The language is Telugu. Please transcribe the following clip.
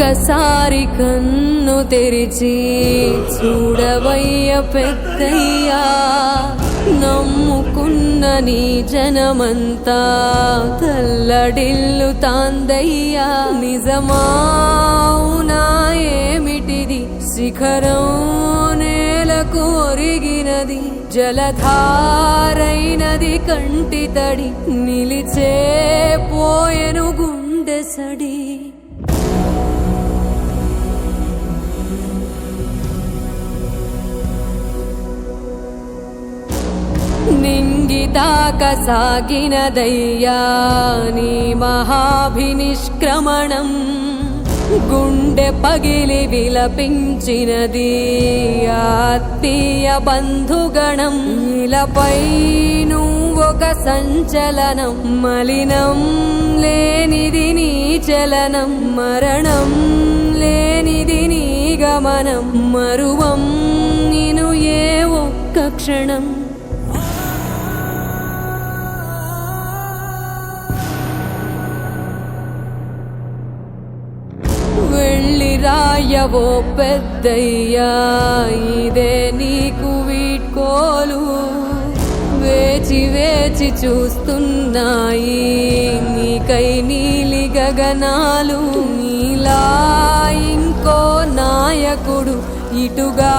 ఒక్కసారి కన్ను తెరిచి చూడవయ్య పెద్దయ్యా నమ్ముకున్న నీ జనమంతా తల్లడిల్లు తాందయ్యా. నిజమావునా ఏమిటిది? శిఖరం నేలకు ఒరిగినది జలధారైనది కంటి తడి నిలిచే పోయెను గుండె సడి. నింగితాక సాగినదయ్యా నీ మహాభినిష్క్రమణం గుండె పగిలి విలపించినది ఆత్మీయ బంధుగణం ఇలపై నువ్వొక సంచలనం మలినం లేనిది నీ చలనం మరణం లేనిది నీ గమనం మరువం నిను ఏ ఒక్క క్షణం వెళ్ళి రాయవో పెద్దయ్యా ఇదే నీకు వీడ్కోలు. వేచి వేచి చూస్తున్నాయి నీకై నీలి గగనాలు నీలా ఇంకో నాయకుడు ఇటుగా